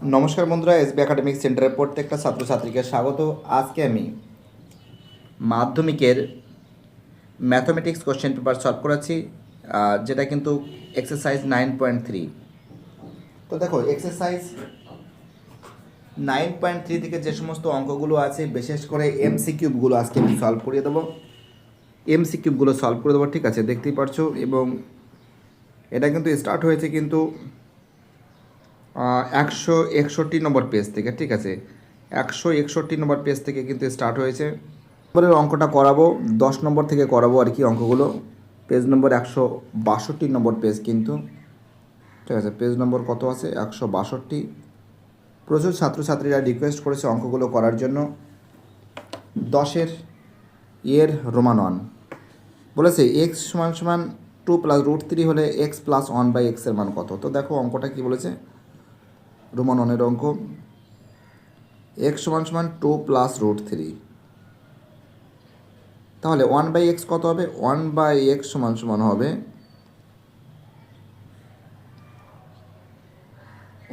নমস্কার বন্ধুরা, SB academic সেন্টারের প্রত্যেকটা ছাত্রছাত্রীকে স্বাগত। আজকে আমি মাধ্যমিকের ম্যাথমেটিক্স কোশ্চেন পেপার সলভ করেছি যেটা কিন্তু এক্সারসাইজ নাইন পয়েন্ট থ্রি তো দেখো এক্সারসাইজ নাইন পয়েন্ট থ্রি থেকে যে সমস্ত অঙ্কগুলো আছে, বিশেষ করে এমসি কিউবগুলো আজকে আমি সলভ করিয়ে দেবো। এমসি কিউবগুলো সলভ করে দেবো, ঠিক আছে? দেখতেই পারছ? এবং এটা কিন্তু স্টার্ট হয়েছে কিন্তু একশো একষট্টি নম্বর পেজ থেকে, ঠিক আছে? একশো একষট্টি নম্বর পেজ থেকে কিন্তু স্টার্ট হয়েছে। নম্বরের অঙ্কটা করাবো, দশ নম্বর থেকে করাবো আর কি অঙ্কগুলো। পেজ নম্বর একশো বাষট্টি নম্বর পেজ কিন্তু। ঠিক আছে পেজ নম্বর কত আছে? একশো বাষট্টি। প্রচুর ছাত্রছাত্রীরা রিকোয়েস্ট করেছে অঙ্কগুলো করার জন্য। দশের এর রোমান ওয়ান বলেছে এক্স সমান সমান টু প্লাস রুট থ্রি হলে এক্স প্লাস ওয়ান বাই এক্সের মান কত? তো দেখো অঙ্কটা কি বলেছে? রোমান ওয়ানের অঙ্ক। এক্স সমান সমান টু প্লাস রুট থ্রি তাহলে ওয়ান বাই এক্স কত হবে? ওয়ান বাই এক্স সমান সমান হবে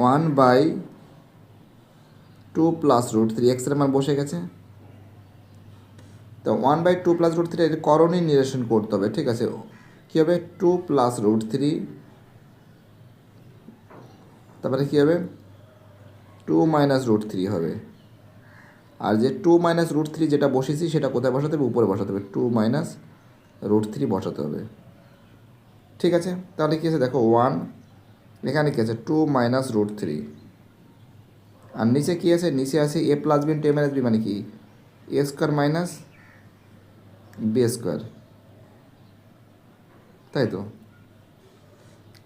one by two plus root three এক্সের মান বসে গেছে। তো one by two plus root three এর করণীয় নিরসন করতে হবে, ঠিক আছে? কী হবে? টু প্লাস রুট থ্রি তারপরে কী হবে? টু মাইনাস রুট থ্রি হবে। আর যে টু মাইনাস রুট থ্রি যেটা বসেছি সেটা কোথায় বসাতে হবে? উপরে বসাতে হবে। টু মাইনাস রুট থ্রি বসাতে হবে। ঠিক আছে? তাহলে কী আছে? দেখো ওয়ান এখানে কী আছে? টু মাইনাস রুট থ্রি আর নিচে কী আছে? নিচে আছে a plus b two minus b মানে কি? A square minus b square তাই তো?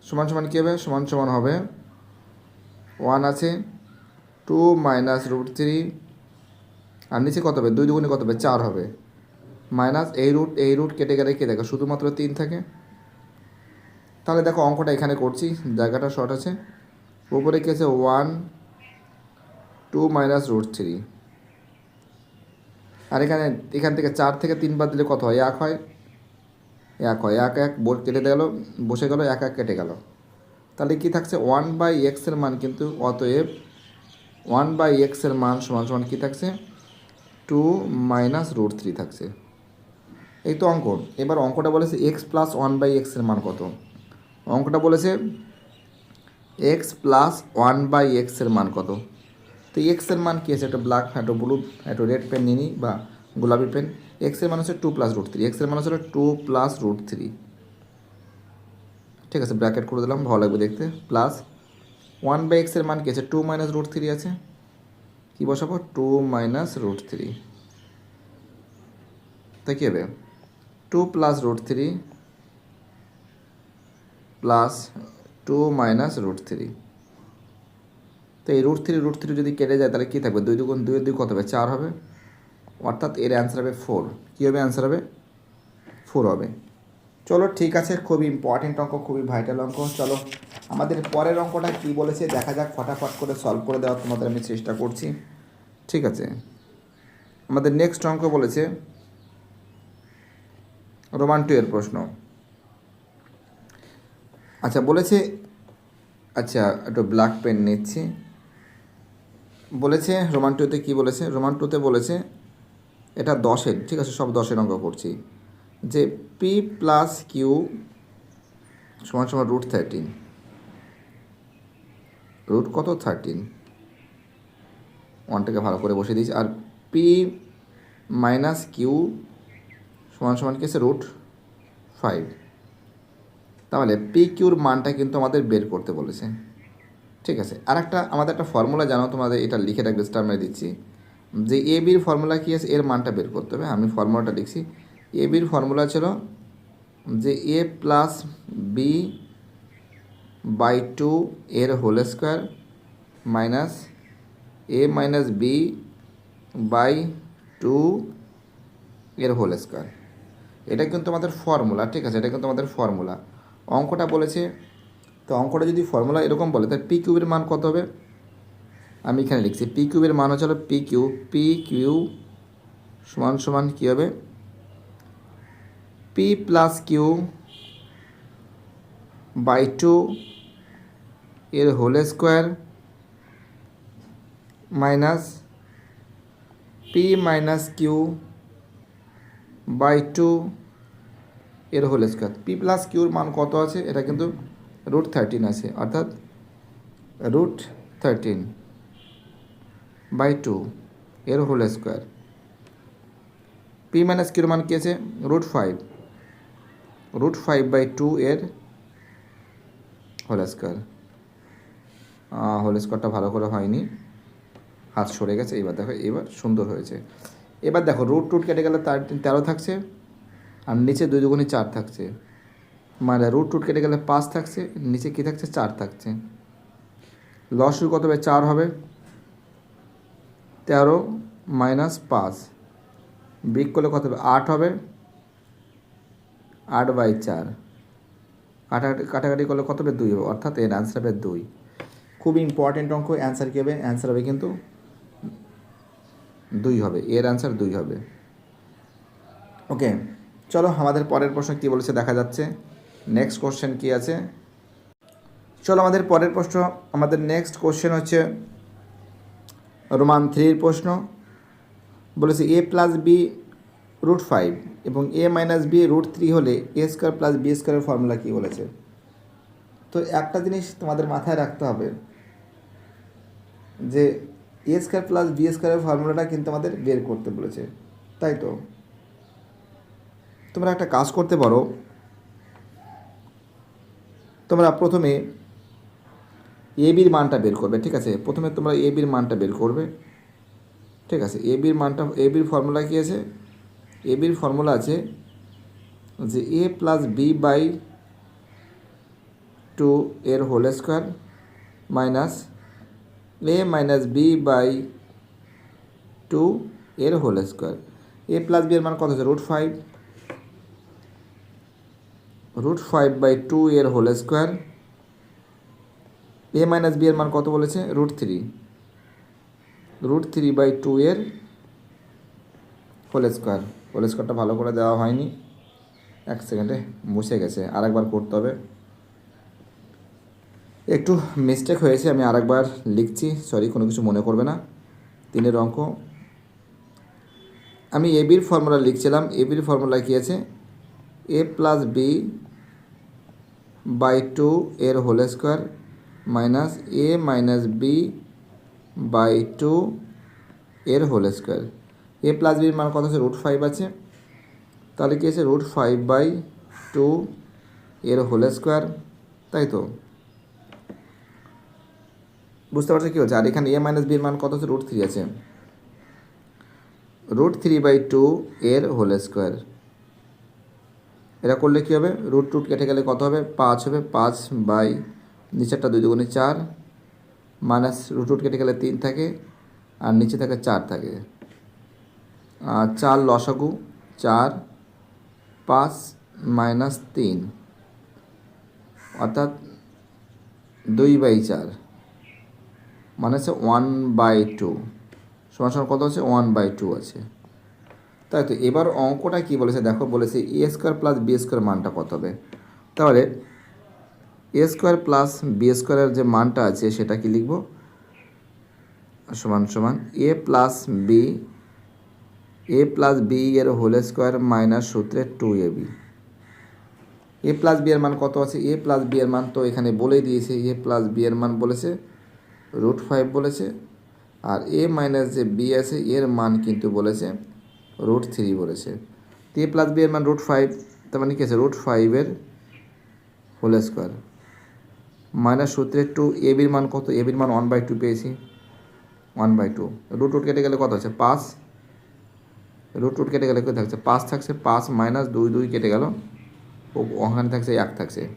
সমান সমান কী হবে? সমান সমান হবে। ওয়ান আছে। টু মাইনাস রুট থ্রি, আর নিচে কত হবে? দুই দুগুণে কত হবে? চার হবে। মাইনাস এই রুট এই রুট কেটে গেলে কে দেখো, শুধুমাত্র তিন থাকে। তাহলে দেখো, অঙ্কটা এখানে করছি। জায়গাটা শর্ট আছে। উপরে কি আছে? One, two minus root three. আর এখানে, এখান থেকে চার থেকে তিন বাদ দিলে কত হয়? এক হয়। এক হয়। এক এক বোর্ড কেটে গেল, বসে গেল, এক এক, কেটে গেল। তাহলে কি থাকছে? ওয়ান বাই এক্সের মান কিন্তু, অতএব ওয়ান বাই এক্সের মান সমান সমান কী থাকছে? টু মাইনাস রুট থ্রি থাকছে। এই তো অঙ্ক। এবার অঙ্কটা বলেছে এক্স প্লাস ওয়ান বাই এক্সের মান কত? অঙ্কটা বলেছে এক্স প্লাস ওয়ান বাই এক্সের মান কত? তো এক্সের মান কী আছে? একটা ব্ল্যাক একটা ব্লু একটা রেড পেন নিয়ে নিই বা গোলাপি পেন। এক্সের মান হচ্ছে টু প্লাস রুট থ্রি। এক্সের মান হচ্ছে টু প্লাস রুট থ্রি। ঠিক আছে, ব্র্যাকেট করে দিলাম, ভালো লাগবে দেখতে। প্লাস ওয়ান বাই এক্সের মান কী আছে? টু মাইনাস রুট থ্রি আছে। কী বসাবো? টু মাইনাস রুট থ্রি তাই কী হবে? Two plus root three plus two minus root three তো এই রুট থ্রি রুট থ্রি যদি কেটে যায়, তাহলে কী থাকবে? দুই দুগুণ দুই দুই কত হবে? চার হবে। অর্থাৎ এর অ্যান্সার হবে ফোর কী হবে? অ্যান্সার হবে? ফোর হবে। চলো, ঠিক আছে খুবই ইম্পর্টেন্ট অঙ্ক, খুবই ভাইটাল অঙ্ক। চলো, আমাদের পরের অঙ্কটা কী বলেছে, দেখা যাক, ফটাফট করে সলভ করে দেওয়ার তোমাদের আমি চেষ্টা করছি। ঠিক আছে, আমাদের নেক্সট অঙ্ক বলেছে রোমান টু এর প্রশ্ন। আচ্ছা বলেছে আচ্ছা একটু ব্ল্যাক পেন নিচ্ছি। বলেছে রোমান টুতে কী বলেছে রোমান টুতে বলেছে, এটা দশের, ঠিক আছে, সব দশের অঙ্ক করছি। যে পি প্লাস কিউ সমান সমান রুট থার্টিন রুট কত? থার্টিন ওয়ানটাকে ভালো করে বসে দিয়েছি। আর পি মাইনাস কিউ সমান সমান কি রুট ফাইভ তাহলে পি কিউর মানটা কিন্তু আমাদের বের করতে বলেছে। ঠিক আছে? আর একটা আমাদের একটা ফর্মুলা জানো তোমাদের, এটা লিখে রাখবে স্টার মেরে দিচ্ছি। যে এ বির ফর্মুলা কী আছে? এর মানটা বের করতে হবে। আমি ফর্মুলাটা লিখছি। এ বির ফর্মুলা ছিল যে a plus b by two এর whole square minus a minus b by two এর হোল স্কোয়ার এটা কিন্তু আমাদের ফর্মুলা ঠিক আছে? এটা কিন্তু আমাদের ফর্মুলা অঙ্কটা বলেছে, তো অঙ্কটা যদি ফর্মুলা এরকম বলে, তাহলে পি কিউবের মান কত হবে? আমি এখানে লিখছি পি কিউবের মান হচ্ছে পি কিউ পি কিউ সমান সমান কী হবে? P plus Q by two এর whole square minus P minus Q by two এর হোল স্কোয়ার পি প্লাস কিউর মান কত আছে? এটা কিন্তু রুট থার্টিন আছে, অর্থাৎ রুট থার্টিন বাই টু এর হোল স্কোয়ার পি মাইনাস কিউর মান কী আছে? Root five root five by two এর হোল স্কোয়ার। হোল স্কোয়ারটা ভালো করে হয়নি। হাত সরে গেছে এবার দেখো এবার সুন্দর হয়েছে। এবার দেখো, রুট টুট কেটে গেলে তার তেরো থাকছে, আর নিচে দুই দুগুণে চার থাকছে। মানে রুট টুট কেটে গেলে পাঁচ থাকছে, নিচে কী থাকছে? চার থাকছে। লসু কত হবে? চার হবে। তেরো মাইনাস পাঁচ। বিগ করলে কত হবে? আট হবে। আট বাই চার। কাটাকাটি কাটাকাটি করলে কত হবে দুই হবে? অর্থাৎ এর অ্যান্সার হবে দুই। খুব ইম্পর্টেন্ট অঙ্ক অ্যান্সার কী হবে? অ্যান্সার হবে কিন্তু দুই হবে। এর অ্যান্সার দুই হবে। ওকে চলো আমাদের পরের প্রশ্ন কী বলেছে দেখা যাচ্ছে। নেক্সট কোশ্চেন কী আছে? চলো আমাদের পরের প্রশ্ন। আমাদের নেক্সট কোশ্চেন হচ্ছে রোমান থ্রির প্রশ্ন। বলেছে a plus b root five এবং a minus b root three হলে এ স্কোয়ার প্লাস বি স্কোয়ারের ফর্মুলা কী বলেছে? তো একটা জিনিস তোমাদের মাথায় রাখতে হবে, যে এ স্কোয়ার প্লাস বি স্কোয়ারের ফর্মুলাটা কিন্তু আমাদের বের করতে বলেছে, তাই তো? তোমরা একটা কাজ করতে পারো, তোমরা প্রথমে এ বির মানটা বের করবে, ঠিক আছে? প্রথমে তোমরা এ বির মানটা বের করবে, ঠিক আছে? এ বির মানটা, এ বির ফর্মুলা কী আছে? এ বির ফর্মুলা আছে যে a plus b by two এর whole square minus a minus b by two এর whole square a plus b এর মান কত আছে root five root five by two এর whole square a minus b এর মান কত বলেছে? Root three root three by two এর হোল স্কোয়ার স্কোয়ারটা ভালো করে দেওয়া হয়নি। এক সেকেন্ডে মুছে গেছে, আরেকবার করতে হবে। একটু মিস্টেক হয়েছে, আমি আরেকবার লিখছি সরি কোনো কিছু মনে করবে না। তিনের অঙ্ক। আমি এবির ফর্মুলা লিখছিলাম এবির ফর্মুলা কী আছে? A plus b by two এর whole square minus a minus b by two এর হোল স্কোয়ার এ প্লাস বির মান কত আছে? রুট ফাইভ আছে। তাহলে কী আছে? রুট ফাইভ বাই টু এর হোল স্কোয়ার তাই তো? বুঝতে পারছ কী হচ্ছে? আর এখানে এ মাইনাস বির মান কত আছে? রুট থ্রি আছে। রুট থ্রি বাই টু এর হোল স্কোয়ার এটা করলে কী হবে? রুট টুট কেটে গেলে কত হবে? পাঁচ হবে। পাঁচ বাই নিচেরটা দুই দুগুণে চার। মাইনাস রুট রুট কেটে গেলে তিন থাকে। আর নিচে থাকে চার থাকে। চার লসাগু, চার পাঁচ মাইনাস তিন, অর্থাৎ দুই বাই চার মানে হচ্ছে ওয়ান বাই টু সমান সমান কত আছে? ওয়ান বাই টু আছে। তাই তো, এবার অঙ্কটা কি বলেছে? দেখো, বলেছে a square plus b square মানটা কত হবে? তাহলে এ স্কোয়ার প্লাস বি স্কোয়ারের যে মানটা আছে, সেটা কি লিখব? সমান সমান a plus b a plus b এর হোল স্কোয়ার মাইনাস সূত্রে two a b a plus b এর মান কত আছে? এ প্লাস বি এর মান তো এখানে বলেই দিয়েছে এ প্লাস বি এর মান বলেছে রুট ফাইভ বলেছে, আর এ মাইনাস যে বি আছে, এর মান কিন্তু বলেছে রুট থ্রি বলেছে। তো এ প্লাস বি এর মান রুট ফাইভ তার মানে কী আছে? রুট ফাইভের হোল স্কোয়ার মাইনাস সূত্রের টু এ বির মান কত? এ বির মান ওয়ান বাই টু পেয়েছি one by two root root কেটে গেলে কত আছে? পাঁচ। রুট রুট কেটে গেলে কী থাকছে? পাঁচ থাকছে, পাঁচ মাইনাস দুই দুই কেটে গেল। ওখানে থাকছে, এক থাকছে।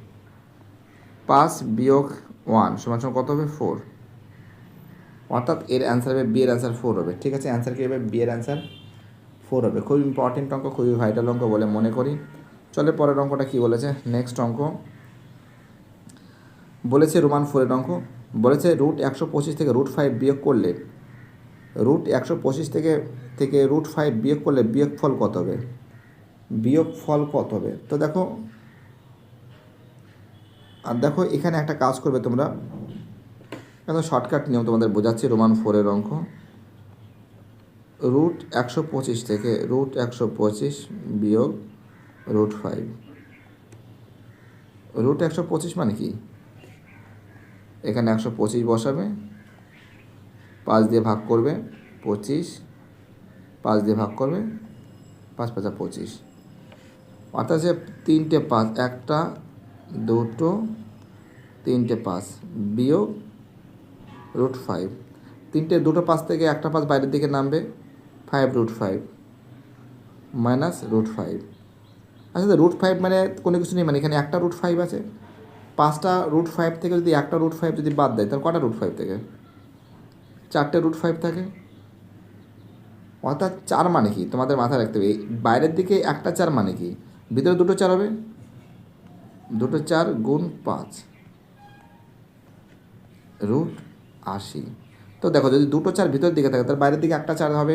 পাঁচ বিয়োগ ওয়ান সমান সমান কত হবে? ফোর। অর্থাৎ এর অ্যান্সার হবে বি এর অ্যান্সার ফোর হবে। ঠিক আছে? অ্যান্সার কী হবে? বি এর অ্যান্সার ফোর হবে। খুব ইম্পর্টেন্ট অঙ্ক, খুবই ভাইটাল অঙ্ক বলে মনে করি। চলে পরের অঙ্কটা কী বলেছে? নেক্সট অঙ্ক। বলেছে রোমান ফোরের অঙ্ক। বলেছে রুট একশো পঁচিশ থেকে রুট ফাইভ বিয়োগ করলে রুট একশো পঁচিশ থেকে থেকে রুট ফাইভ বিয়োগ করলে বিয়োগ ফল কত হবে? বিয়োগ ফল কত হবে? তো দেখো, আর দেখো এখানে একটা কাজ করবে তোমরা। এখন শর্টকাট নিয়ম তোমাদের বোঝাচ্ছি রোমান ফোরের অঙ্ক। রুট একশো পঁচিশ থেকে রুট একশো পঁচিশ বিয়োগ রুট ফাইভ রুট একশো পঁচিশ মানে কি? এখানে একশো পঁচিশ বসাবে। পাঁচ দিয়ে ভাগ করবে পঁচিশ, পাঁচ দিয়ে ভাগ করবে পাঁচ পাঁচা পঁচিশ। অর্থাৎ যে তিনটে পাঁচ, একটা, দুটো, তিনটে পাঁচ বিয়োগ রুট ফাইভ। তিনটে, দুটো, পাঁচ থেকে একটা পাঁচ বাইরের দিকে নামবে five root five minus root five. আচ্ছা রুট ফাইভ মানে কোনো কিছু নেই মানে এখানে একটা রুট ফাইভ আছে। পাঁচটা রুট ফাইভ থেকে যদি একটা রুট ফাইভ যদি বাদ দেয় তাহলে কটা রুট ফাইভ থেকে? চারটে রুট ফাইভ থাকে। অর্থাৎ চার মানে কি? তোমাদের মাথায় রাখতে হবে বাইরের দিকে একটা চার মানে কি? ভিতরে দুটো চার হবে? দুটো চার গুণ পাঁচ। রুট আশি। তো দেখো, যদি দুটো চার ভিতরের দিকে থাকে, তাহলে বাইরের দিকে একটা চার হবে।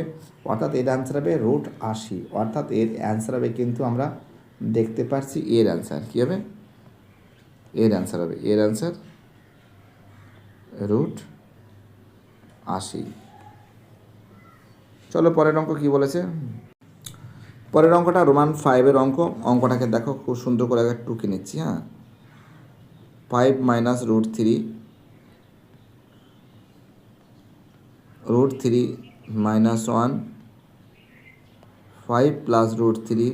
অর্থাৎ এর অ্যান্সার হবে রুট আশি। অর্থাৎ এর অ্যান্সার হবে কিন্তু আমরা দেখতে পাচ্ছি এর অ্যান্সার কী হবে? এর অ্যান্সার হবে। এর অ্যান্সার রুট আশি। চলো পরের অঙ্ক কি বলেছে? পরের অঙ্কটা রোমান ফাইভের অঙ্ক। অঙ্কটাকে দেখো, খুব সুন্দর করে আগে টুকে নিচ্ছি হ্যাঁ? Five minus root three root three minus one five plus root three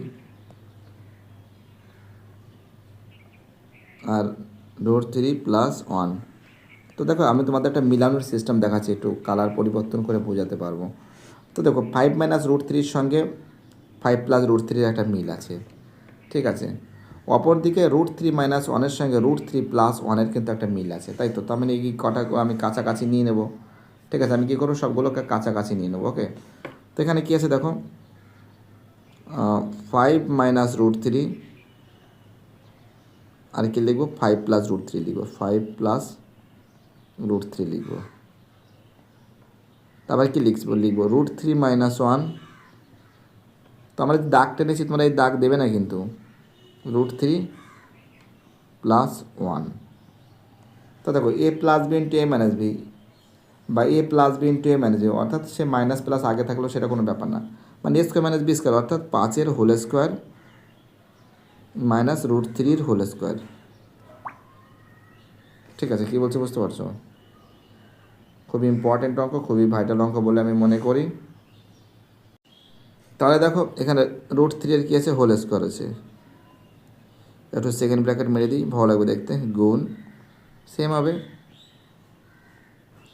আর রুট থ্রি প্লাস ওয়ান তো দেখো, আমি তোমাদের একটা মিলানোর সিস্টেম দেখাচ্ছি, একটু কালার পরিবর্তন করে বোঝাতে পারব। তো দেখো ফাইভ মাইনাস রুট থ্রির সঙ্গে ফাইভ প্লাস রুট থ্রির একটা মিল আছে, ঠিক আছে? অপরদিকে রুট থ্রি মাইনাস ওয়ানের সঙ্গে রুট থ্রি প্লাস ওয়ানের কিন্তু একটা মিল আছে, তাই তো? তার মানে এই কটা আমি কাছাকাছি নিয়ে নেব, ঠিক আছে? আমি কী করব? সবগুলোকে কাছাকাছি নিয়ে নেব ওকে তো এখানে কী আছে দেখো? ফাইভ মাইনাস রুট থ্রি আর কি লিখব? ফাইভ প্লাস রুট থ্রি লিখব। ফাইভ প্লাস রুট থ্রি লিখব। তারপর কি লিখব? লিখব রুট থ্রি মাইনাস ওয়ান তো আমরা যে দাগ টেনেছি তোমরা এই দাগ দেবে না কিন্তু। রুট থ্রি প্লাস ওয়ান তো দেখো a plus b into a minus b বা a plus b into a minus b অর্থাৎ সে মাইনাস প্লাস আগে থাকলেও সেটা কোনো ব্যাপার না। মানে a square minus b square অর্থাৎ পাঁচের হোল স্কোয়ার মাইনাস রুট থ্রির হোল স্কোয়ার ঠিক আছে, কী বলছে বুঝতে পারছ? খুবই ইম্পর্টেন্ট অঙ্ক, খুবই ভাইটাল অঙ্ক বলে আমি মনে করি। তাহলে দেখো, এখানে রুট থ্রি এর কী আছে? হোল স্কোয়ার আছে। একটু সেকেন্ড ব্র্যাকেট মেরে দিই, ভালো লাগবে দেখতে। গুণ। সেম হবে।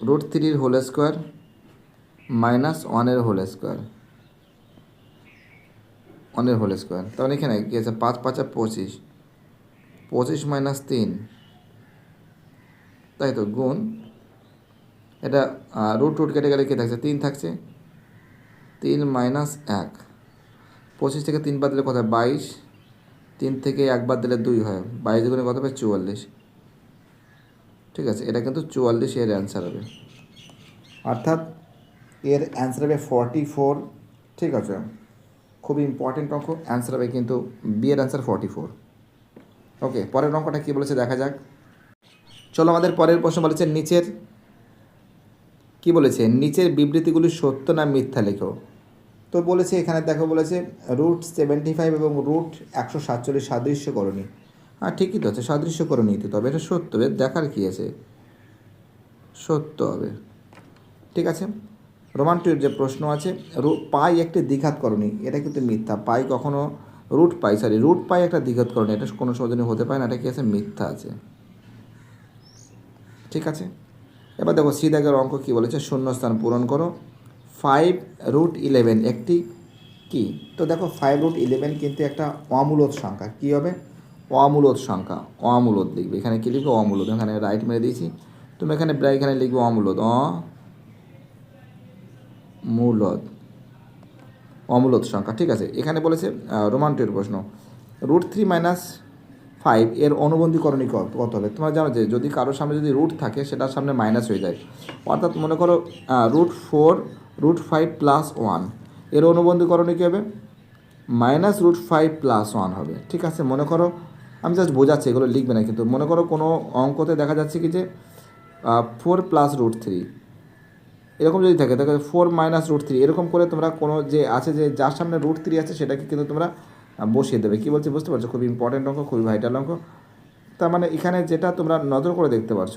রুট থ্রির হোল স্কোয়ার মাইনাস ওয়ানের হোল স্কোয়ার ওয়ানের হোল স্কোয়ার তাহলে এখানে কী আছে? পাঁচ, পাঁচা পঁচিশ। পঁচিশ মাইনাস তিন। তাই তো, গুণ। এটা রুট রুট কেটে গেলে কী থাকছে তিন থাকছে। তিন মাইনাস এক। পঁচিশ থেকে তিন বাদ দিলে কত বাইশ। তিন থেকে এক বাদ দিলে দুই হয়। বাইশ গুণে কত হবে? চুয়াল্লিশ। ঠিক আছে, এটা কিন্তু চুয়াল্লিশ এর অ্যান্সার হবে। অর্থাৎ এর অ্যান্সার হবে ফর্টি ফোর ঠিক আছে খুবই ইম্পর্টেন্ট অঙ্ক। অ্যান্সার হবে কিন্তু বি এর অ্যান্সার ফর্টি ফোর ওকে পরের অঙ্কটা কী বলেছে? দেখা যাক। চলো আমাদের পরের প্রশ্ন বলেছে, নিচের কি বলেছে? নিচের বিবৃতিগুলি সত্য না মিথ্যা, লেখো। তো বলেছে, এখানে দেখো বলেছে, রুট সেভেন্টি ফাইভ এবং রুট একশো সাতচল্লিশ সাদৃশ্যকরণী হ্যাঁ ঠিকই তো আছে সাদৃশ্যকরণী তো, তবে এটা সত্য, এর দেখার কী আছে? সত্য হবে। ঠিক আছে? রোমান্টির যে প্রশ্ন আছে পাই একটি দ্বিঘাতকরণী এটা কিন্তু মিথ্যা। পাই কখনো root pi, sorry, root pi একটা দ্বিঘাতকরণী এটা কোনো সৌজন্য হতে পারে না, এটা কি আছে? মিথ্যা আছে। ঠিক আছে? এবার দেখো সি দাগের অঙ্ক কী বলেছে? শূন্যস্থান পূরণ করো। ফাইভ রুট ইলেভেন একটি কি? তো দেখো ফাইভ রুট ইলেভেন কিন্তু একটা অমূলত সংখ্যা। কী হবে? অমূলত সংখ্যা। অমূলত লিখবে। এখানে কী লিখবে? অমূলদ। এখানে রাইট মেরে দিয়েছি। তুমি এখানে প্রায় এখানে লিখবে অমূলদ। অ মূলদ অমূলদ সংখ্যা। ঠিক আছে? এখানে বলেছে রোমান্টের প্রশ্ন। রুট থ্রি মাইনাস ফাইভ এর অনুবন্ধীকরণী কত হবে? তোমরা জানো যে যদি কারোর সামনে যদি রুট থাকে, সেটার সামনে মাইনাস হয়ে যায়। অর্থাৎ মনে করো root four, root five plus one. এর অনুবন্ধীকরণী কী হবে? Minus root five plus one হবে। ঠিক আছে? মনে করো, আমি জাস্ট বোঝাচ্ছি, এগুলো লিখবে না কিন্তু। মনে করো কোনো অঙ্কতে দেখা যাচ্ছে কি যে ফোর প্লাস রুট থ্রি। এরকম যদি থাকে, তাহলে ফোর মাইনাস রুট থ্রি। এরকম করে তোমরা কোনো যে আছে যে যার সামনে রুট থ্রি আছে, সেটাকে কিন্তু তোমরা বসিয়ে দেবে। কী বলছি বুঝতে পারছ? খুব ইম্পর্টেন্ট অঙ্ক, খুবই ভাইটাল অঙ্ক। তার মানে এখানে যেটা তোমরা নজর করে দেখতে পারছ,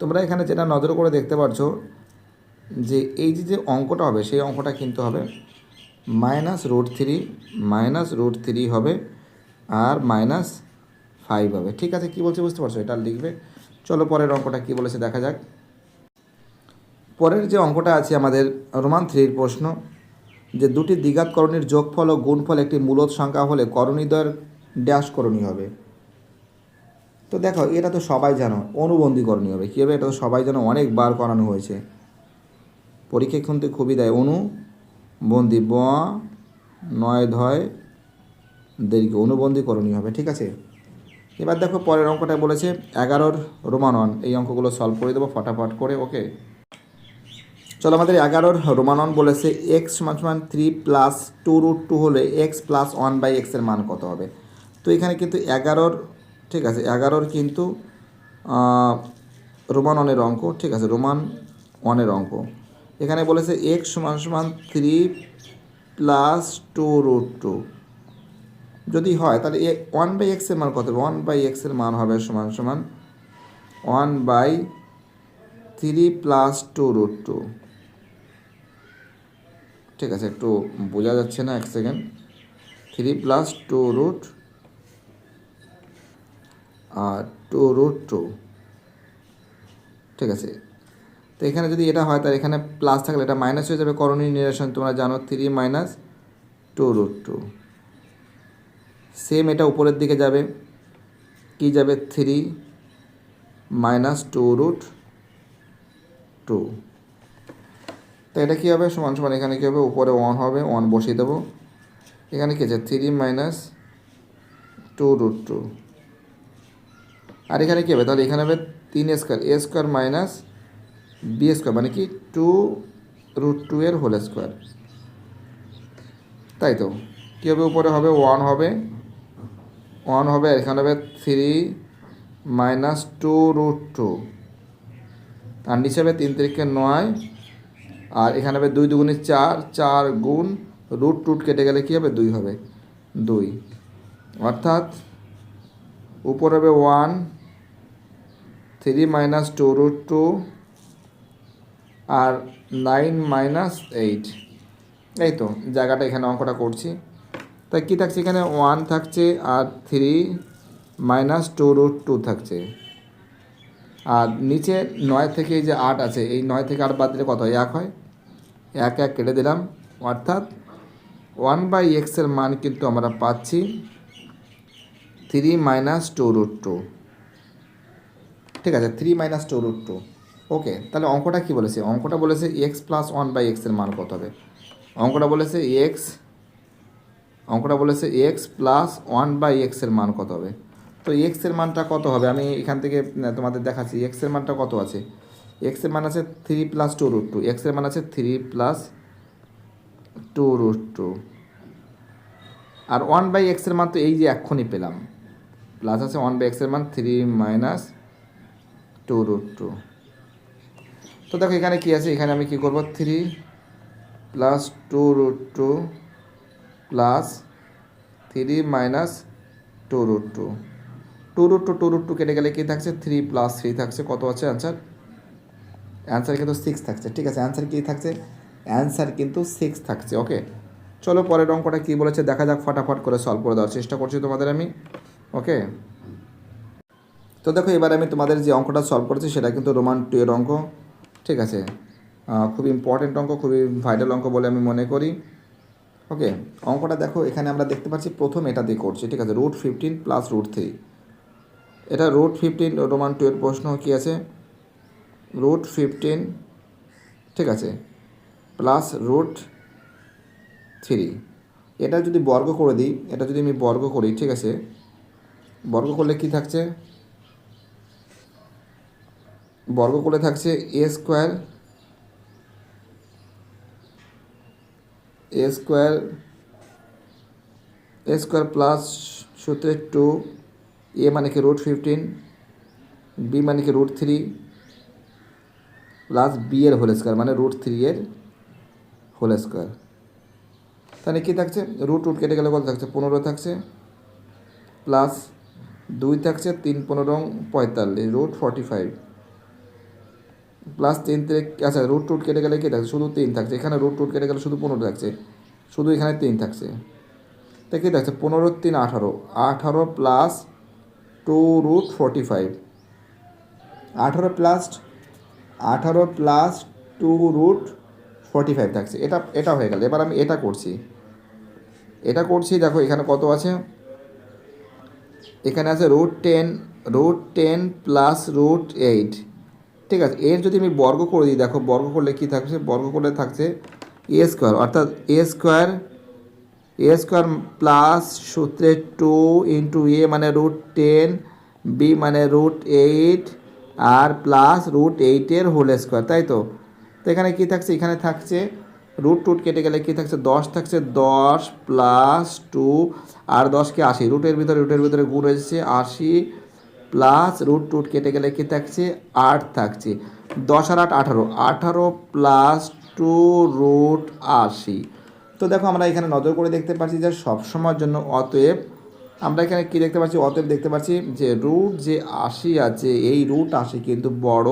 তোমরা এখানে যেটা নজর করে দেখতে পারছ, যে এই যে যে অঙ্কটা হবে, সেই অঙ্কটা কিন্তু হবে minus root three minus root three হবে আর মাইনাস ফাইভ হবে। ঠিক আছে? কী বলছে বুঝতে পারছ? এটা লিখবে। চলো পরের অঙ্কটা কী বলেছে দেখা যাক। পরের যে অঙ্কটা আছে আমাদের, রোমান থ্রির প্রশ্ন যে দুটি দ্বিঘাত করণীর যোগফল ও গুণফল একটি মূলত সংখ্যা হলে করণীদ্বয়ের ড্যাশ করণীয় হবে। তো দেখো, এটা তো সবাই জানো, অনুবন্ধী করণীয় হবে। কী হবে? এটা তো সবাই জানো, অনেকবার করানো হয়েছে। পরীক্ষা কিন্তু খুবই দেয়। অনু ব, নয় ধয় দীর্ঘ অনুবন্ধী করণীয় হবে, ঠিক আছে? এবার দেখো পরের অঙ্কটা বলেছে, এগারোর রোমানন এই অঙ্কগুলো সলভ করে দেবো, ফটাফট করে ওকে চলো, আমাদের এগারোর রোমানন বলেছে এক্স সমান সমান three plus two root two হলে এক্স প্লাস ওয়ান বাই এক্সের মান কত হবে? তো এখানে কিন্তু এগারোর, ঠিক আছে, এগারোর কিন্তু রোমান অনের অঙ্ক, ঠিক আছে, রোমান অনের অঙ্ক। এখানে বলেছে এক্স সমান সমান three plus two root two যদি হয়, তাহলে এ ওয়ান বাই এক্সের মান কত হবে? ওয়ান বাই এক্সের মান হবে সমান সমান one by three plus two root two ঠিক আছে, একটু বোঝা যাচ্ছে না, এক second three plus two root আর টু রুট টু ঠিক আছে, তো এখানে যদি এটা হয়, তাহলে এখানে প্লাস থাকলে এটা মাইনাস হয়ে যাবে। করণীয় নিরসন, তোমরা জানো three minus two root two same এটা উপরের দিকে যাবে। কি যাবে? Three minus two root two তো এটা কী হবে? সমান সমান এখানে কী হবে? উপরে ওয়ান হবে ওয়ান বসিয়ে দেবো। এখানে কী আছে? Three minus two root two আর এখানে কী হবে? তাহলে এখানে হবে তিন square a square minus b square মানে কি? টু রুট টু এর হোল স্কোয়ার তাই তো? কী হবে? উপরে হবে ওয়ান হবে। ওয়ান হবে এখানে হবে three minus two root two আর নিচে হবে তিন তারিখে নয় আর এখানে হবে দুই দুগুণে চার চার গুণ রুট টুট কেটে গেলে কী হবে? দুই হবে। দুই। অর্থাৎ উপর হবে one three minus two root two আর নাইন মাইনাস এইট এই তো, জায়গাটা এখানে অঙ্কটা করছি। তাই কী থাকছে এখানে? ওয়ান থাকছে আর three minus two root two থাকছে। আর নিচে নয় থেকে যে আট আছে, এই নয় থেকে আট বাদ দিলে কত হয়? এক হয়। এক এক কেটে দিলাম। অর্থাৎ ওয়ান বাই এক্সের মান কিন্তু আমরা পাচ্ছি three minus two root two ঠিক আছে three minus two root two okay তাহলে অঙ্কটা কি বলেছে? অঙ্কটা বলেছে এক্স প্লাস ওয়ান বাই এক্সের মান কত হবে? অঙ্কটা বলেছে এক্স অঙ্কটা বলেছে এক্স প্লাস ওয়ান বাই এক্সের মান কত হবে? তো এক্সের মানটা কত হবে? আমি এখান থেকে, তোমাদের দেখাচ্ছি এক্সের মানটা কত আছে? এক্সের মান আছে three plus two root two এক্সের মান আছে three plus two root two R one by এক্সের মান তো এই যে এক্ষুনি পেলাম। প্লাস আছে ওয়ান বাই এক্সের মান three minus two root two তো দেখো এখানে কি আছে? এখানে আমি কি করব? Three plus two root two plus three minus two root two two root two two root two কেটে গেলে কি থাকছে? থ্রি প্লাস থ্রি থাকছে। কত আছে? অ্যান্সার অ্যান্সার কিন্তু সিক্স থাকছে, ঠিক আছে? অ্যান্সার কী থাকছে? অ্যান্সার কিন্তু সিক্স থাকছে ওকে চলো পরের অঙ্কটা কী বলেছে? দেখা যাক, ফটাফট করে সলভ করে দেওয়ার চেষ্টা করছি তোমাদের আমি ওকে তো দেখো, এবার আমি তোমাদের যে অঙ্কটা সলভ করেছি, সেটা কিন্তু রোমান টু এর অঙ্ক, ঠিক আছে? খুব ইম্পর্টেন্ট অঙ্ক, খুবই ভাইটাল অঙ্ক বলে আমি মনে করি ওকে অঙ্কটা দেখো, এখানে আমরা দেখতে পাচ্ছি, প্রথম এটা দিয়ে করছি, ঠিক আছে? Root fifteen plus root three এটা রুট ফিফটিন রোমান টু এর প্রশ্ন কী আছে? রুট ফিফটিন ঠিক আছে প্লাস রুট থ্রি এটা যদি বর্গ করে দিই, এটা যদি আমি বর্গ করি, ঠিক আছে, বর্গ করলে কি থাকছে? বর্গ করে থাকছে a square a square a square plus সূত্রের টু এ মানে কি রুট ফিফটিন বি মানে কি রুট থ্রি প্লাস বি এর হোল স্কোয়ার মানে রুট থ্রি এর হোল স্কোয়ার তাহলে কী থাকছে? রুট রুট কেটে গেলে কত থাকছে? পনেরো থাকছে। প্লাস দুই থাকছে, তিন পনেরো, পঁয়তাল্লিশ রুট ফর্টি ফাইভ প্লাস তিন থেকে আচ্ছা রুট রুট কেটে গেলে কী থাকছে? শুধু তিন থাকছে। এখানে রুট রুট কেটে গেলে শুধু পনেরো থাকছে। শুধু এখানে তিন থাকছে। তা কী থাকছে? পনেরো, তিন, আঠারো। আঠারো plus two root forty five আঠারো প্লাস আঠারো plus two root forty five থাকছে। এটা এটা হয়ে গেল। এবার আমি এটা করছি। এটা করছি, দেখো এখানে কত আছে? এখানে আছে root ten root ten plus root eight ঠিক আছে? এর যদি আমি বর্গ করে দিই, দেখো বর্গ করলে কী থাকছে? বর্গ করলে থাকছে এ স্কোয়ার অর্থাৎ a square a square plus সূত্রে টু ইন্টু এ মানে রুট টেন বি মানে রুট এইট আর প্লাস রুট এইটের হোল স্কোয়ার তাই তো? তো এখানে কী থাকছে? এখানে থাকছে রুট টুট কেটে গেলে কী থাকছে? দশ থাকছে, দশ প্লাস টু আর দশকে আশি? রুটের ভিতরে রুটের ভিতরে গুণ এসেছে আশি প্লাস রুট টুট কেটে গেলে কী থাকছে? আট থাকছে। দশ আর আট, আঠারো। আঠারো প্লাস টু রুট আশি। তো দেখো আমরা এখানে নজর করে দেখতে পাচ্ছি যে সবসময়ের জন্য অতএব আমরা এখানে কী দেখতে পাচ্ছি? অতএব দেখতে পাচ্ছি যে রুট যে আশি আছে, এই রুট আশি কিন্তু বড়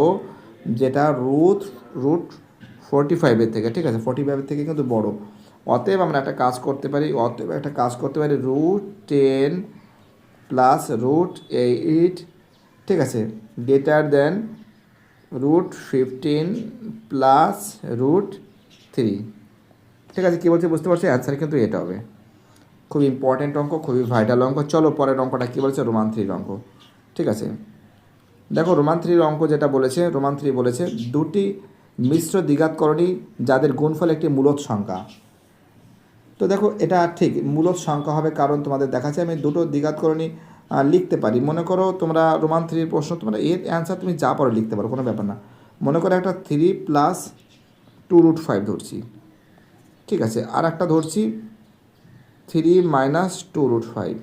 যেটা রুট রুট ফোরটি ফাইভের থেকে, ঠিক আছে? ফোরটি ফাইভের থেকে কিন্তু বড়। অতএব আমরা একটা কাজ করতে পারি, অতএব একটা কাজ করতে পারি root ten plus root eight ঠিক আছে? Greater than root fifteen plus root three ঠিক আছে? কী বলছে? বুঝতে পারছি? অ্যান্সার কিন্তু এটা হবে। খুব ইম্পর্টেন্ট অঙ্ক, খুবই ভাইটাল অঙ্ক। চলো পরের অঙ্কটা কী বলছে? রোমান থ্রির অঙ্ক। ঠিক আছে? দেখো রোমান থ্রির অঙ্ক যেটা বলেছে রোমান থ্রি বলেছে, দুটি মিশ্র দ্বিঘাতকরণী যাদের গুণফল একটি মূলত সংখ্যা। তো দেখো, এটা ঠিক মূলত সংখ্যা হবে কারণ তোমাদের দেখাচ্ছে, আমি দুটো দ্বিঘাতকরণী লিখতে পারি। মনে করো তোমরা রোমান থ্রির প্রশ্ন, তোমরা এর অ্যান্সার তুমি যা পারো লিখতে পারো, কোনো ব্যাপার না। মনে করো একটা three plus two root five ধরছি। ঠিক আছে? আর একটা ধরছি three minus two root five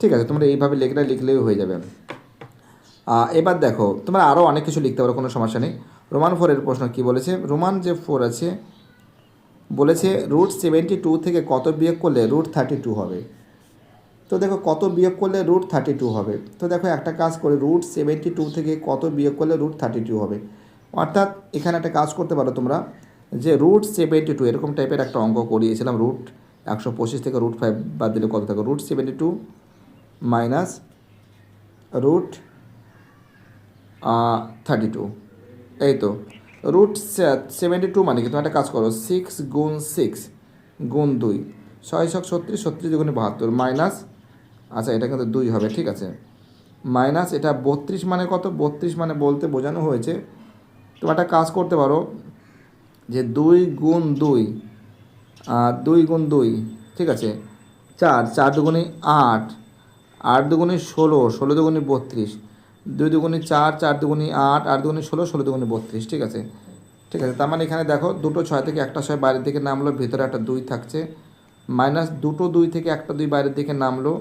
ঠিক আছে, তোমরা এইভাবে লেখলে লিখলেই হয়ে যাবে। এবার দেখো, তোমরা আরও অনেক কিছু লিখতে পারো, কোনো সমস্যা নেই। রোমান ফোরের প্রশ্ন কি বলেছে? রোমান যে ফোর আছে, বলেছে রুট সেভেন্টি টু থেকে কত বিয়োগ করলে রুট থার্টি টু হবে? তো দেখো, কত বিয়োগ করলে রুট থার্টি টু হবে? তো দেখো, একটা কাজ করে রুট সেভেন্টি টু থেকে কত বিয়োগ করলে রুট থার্টি টু হবে? অর্থাৎ এখানে একটা কাজ করতে পারো তোমরা, যে রুট সেভেন্টি টু এরকম টাইপের একটা অঙ্ক করিয়েছিলাম রুট একশো পঁচিশ থেকে রুট ফাইভ বাদ দিলে কত থাকে? Root seventy two minus root thirty two. এই তো, রুট সেভেন্টি টু মানে কি? তুমি একটা কাজ করো, সিক্স গুণ সিক্স গুণ দুই। ছয় ছক ছত্রিশ ছত্রিশ দুগুণে বাহাত্তর মাইনাস আচ্ছা এটা কিন্তু দুই হবে, ঠিক আছে। মাইনাস এটা বত্রিশ মানে কত? বত্রিশ মানে বলতে বোঝানো হয়েছে, তুমি একটা কাজ করতে পারো যে দুই গুণ দুই দুই গুণ দুই, ঠিক আছে? চার চার দুগুণে আট আট দুগুণে ষোলো ষোলো দুগুণে বত্রিশ, দুই দুগুণে চার চার দুগুণে আট আট দুগুণে ষোলো ষোলো দুগুণে বত্রিশ, ঠিক আছে? ঠিক আছে, তার মানে এখানে দেখো, দুটো ছয় থেকে একটা ছয় বাইরের দিকে নামলো, ভিতরে একটা দুই থাকছে। মাইনাস দুটো দুই থেকে একটা দুই বাইরের দিকে নামলো,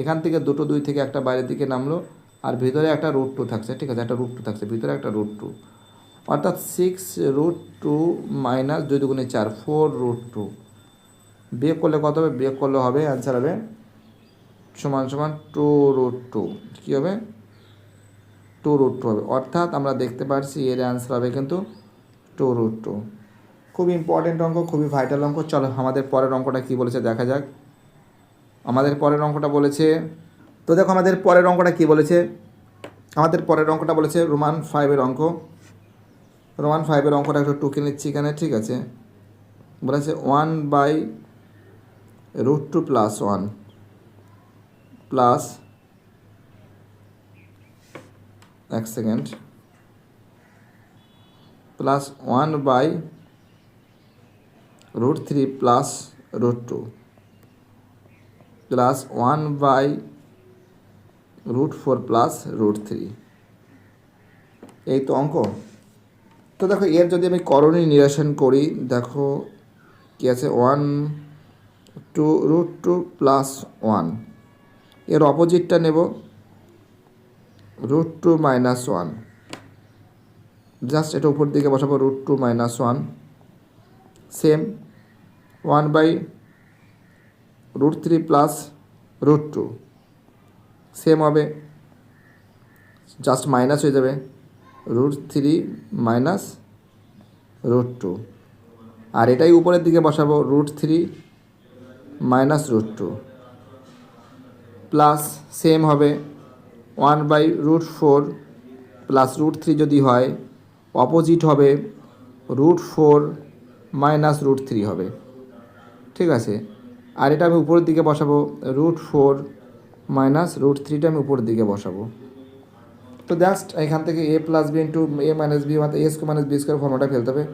এখান থেকে দুটো দুই থেকে একটা বাইরের দিকে নামলো, আর ভিতরে একটা রুট টু থাকছে, ঠিক আছে? একটা রুট টু থাকছে, ভিতরে একটা রুট টু। অর্থাৎ সিক্স রুট টু মাইনাস দুই দুগুণে চার ফোর রুট টু বিয়োগ করলে কত হবে? বিয়োগ করলে হবে অ্যান্সার হবে সমান সমান টু রুট টু কী হবে? টু রুট টু হবে। অর্থাৎ আমরা দেখতে পাচ্ছি এর অ্যান্সার হবে কিন্তু টু রুট টু খুব ইম্পর্টেন্ট অঙ্ক, খুবই ভাইটাল অঙ্ক। চলো আমাদের পরের অঙ্কটা কী বলেছে দেখা যাক। আমাদের পরের অঙ্কটা বলেছে, তো দেখো আমাদের পরের অঙ্কটা কী বলেছে? আমাদের পরের অঙ্কটা বলেছে রোমান ফাইভের অঙ্ক। রোমান ফাইভের অঙ্কটা একটু টুকে নিচ্ছি এখানে, ঠিক আছে? বলেছে one by root two plus one plus এক second plus one by root three plus root two plus one by root four plus root three এই তো অঙ্ক। তো দেখো, এর যদি আমি করণী নিরসন করি, দেখো কি আছে? One two root two plus ওয়ানের অপোজিটটা নেব। Root two minus one just এটা উপর দিকে বসাবো root two minus one same one by root three plus root two same হবে। জাস্ট মাইনাস হয়ে যাবে। Root three minus root two আর এটাই উপরের দিকে বসাবো root three minus root two plus same হবে one by root four plus root three যদি হয় অপোজিট হবে root four minus root three হবে। ঠিক আছে? আর এটা আমি উপরের দিকে বসাবো রুট ফোর মাইনাস রুট থ্রিটা আমি উপরের দিকে বসাবো। তো জাস্ট এখান থেকে a plus b into a minus b মানে a square minus b square ফর্মটা ফেলতে হবে।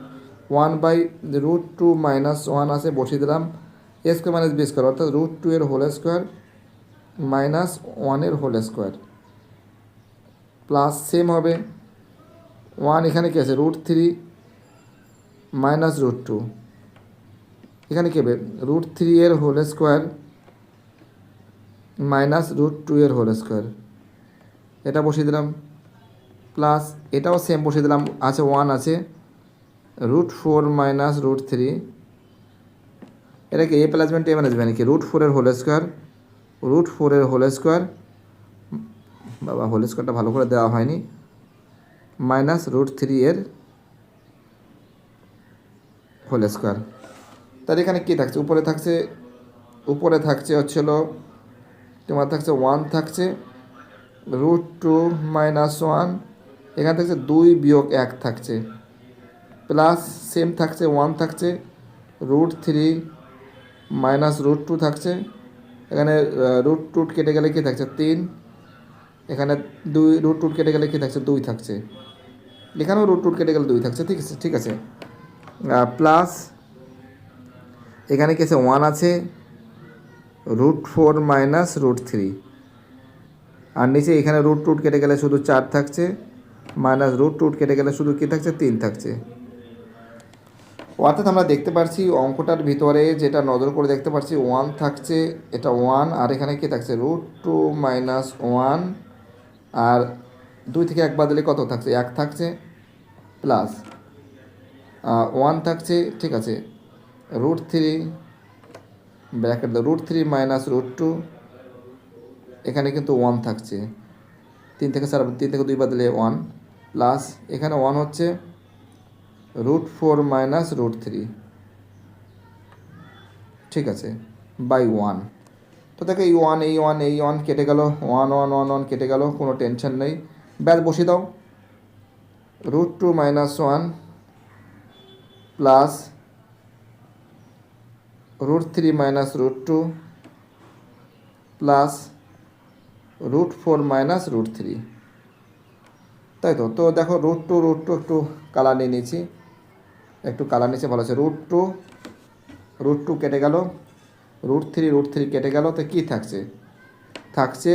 One by root two minus one আছে, বসিয়ে দিলাম। A square minus b square অর্থাৎ রুট টু এর হোল স্কোয়ার মাইনাস ওয়ানের হোল স্কোয়ার প্লাস সেম হবে। ওয়ান এখানে কী আছে? Root three minus root two এখানে কী হবে? রুট থ্রি এর whole square minus root two এর হোল স্কোয়ার এটা বসিয়ে দিলাম। প্লাস এটাও সেম বসিয়ে দিলাম। আছে ওয়ান আছে। Root four minus root three এটাকে এ প্লাস এ মাইনাস কি? রুট ফোরের হোল স্কোয়ার রুট ফোরের হোল স্কোয়ার বাবা হোল স্কোয়ারটা ভালো করে দেওয়া হয়নি। মাইনাস রুট থ্রি এর হোল স্কোয়ার তার এখানে কী থাকছে? উপরে থাকছে উপরে থাকছে হচ্ছিল তোমার থাকছে ওয়ান থাকছে। রুট টু মাইনাস ওয়ান এখানে থাকছে দুই বিয়োগ এক থাকছে। প্লাস সেম থাকছে ওয়ান থাকছে root three minus root two থাকছে। এখানে রুট টুট কেটে গেলে কী থাকছে? তিন। এখানে দুই রুট টুট কেটে গেলে কী থাকছে? দুই থাকছে। এখানেও রুট টুট কেটে গেলে দুই থাকছে, ঠিক আছে ঠিক আছে। প্লাস এখানে কি আছে? ওয়ান আছে। Root four minus root three আর নিচে এখানে রুট টুট কেটে গেলে শুধু চার থাকছে মাইনাস রুট টুট কেটে গেলে শুধু কী থাকছে? তিন থাকছে। অর্থাৎ আমরা দেখতে পাচ্ছি অঙ্কটার ভিতরে যেটা নজর করে দেখতে পাচ্ছি ওয়ান থাকছে, এটা ওয়ান আর এখানে কি থাকছে? রুট টু মাইনাস ওয়ান আর দুই থেকে এক বাদলে কত থাকছে? এক থাকছে প্লাস ওয়ান থাকছে, ঠিক আছে। Root three bracket root three minus root two এখানে কিন্তু ওয়ান থাকছে। তিন থেকে চার, তিন থেকে দুই বাদলে ওয়ান প্লাস এখানে ওয়ান হচ্ছে root four minus root three ঠিক আছে বাই ওয়ান তো দেখো এই ওয়ান এই ওয়ান এই ওয়ান কেটে গেল। ওয়ান ওয়ান ওয়ান ওয়ান কেটে গেল, কোনো টেনশন নেই। ব্যাস, বসিয়ে দাও। Root two minus one plus root three minus root two plus root four minus root three তাই তো? তো দেখো রুট টু রুট টু একটু কালার নিয়ে নিয়েছি। একটু কালার নিচে ভালো আছে। রুট টু রুট টু কেটে গেল। রুট থ্রি রুট থ্রি কেটে গেল। তো কী থাকছে? থাকছে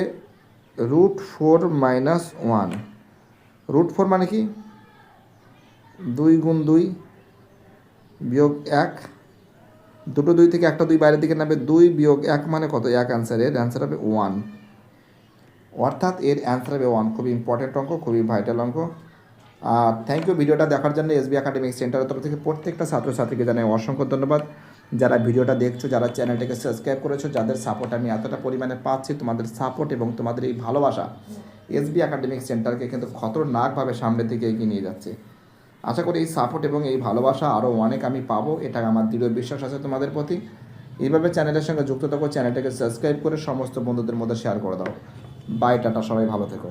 root four minus one root four মানে কি? দুই গুণ দুই বিয়োগ এক। দুটো দুই থেকে একটা দুই বাইরের দিকে নামবে। দুই বিয়োগ এক মানে কত? এক অ্যান্সার এর অ্যান্সার হবে ওয়ান অর্থাৎ এর অ্যান্সার হবে ওয়ান খুবই ইম্পর্টেন্ট অঙ্ক, খুবই ভাইটাল অঙ্ক। আর থ্যাংক ইউ ভিডিওটা দেখার জন্য এসবি একাডেমিক সেন্টারের তরফ থেকে প্রত্যেকটা ছাত্রছাত্রীকে জানাই অসংখ্য ধন্যবাদ। যারা ভিডিওটা দেখছ, যারা চ্যানেলটাকে সাবস্ক্রাইব করেছ, যাদের সাপোর্ট আমি এতটা পরিমাণে পাচ্ছি, তোমাদের সাপোর্ট এবং তোমাদের এই ভালোবাসা এসবি একাডেমিক সেন্টারকে কিন্তু খতরনাকভাবে সামনের দিকে এগিয়ে নিয়ে যাচ্ছে। আশা করি এই সাপোর্ট এবং এই ভালোবাসা আরও অনেক আমি পাবো, এটা আমার দৃঢ় বিশ্বাস আছে তোমাদের প্রতি। এইভাবে চ্যানেলের সঙ্গে যুক্ত থাকো চ্যানেলটাকে সাবস্ক্রাইব করে সমস্ত বন্ধুদের মধ্যে শেয়ার করে দাও। বাই টাটা সবাই ভালো থেকো।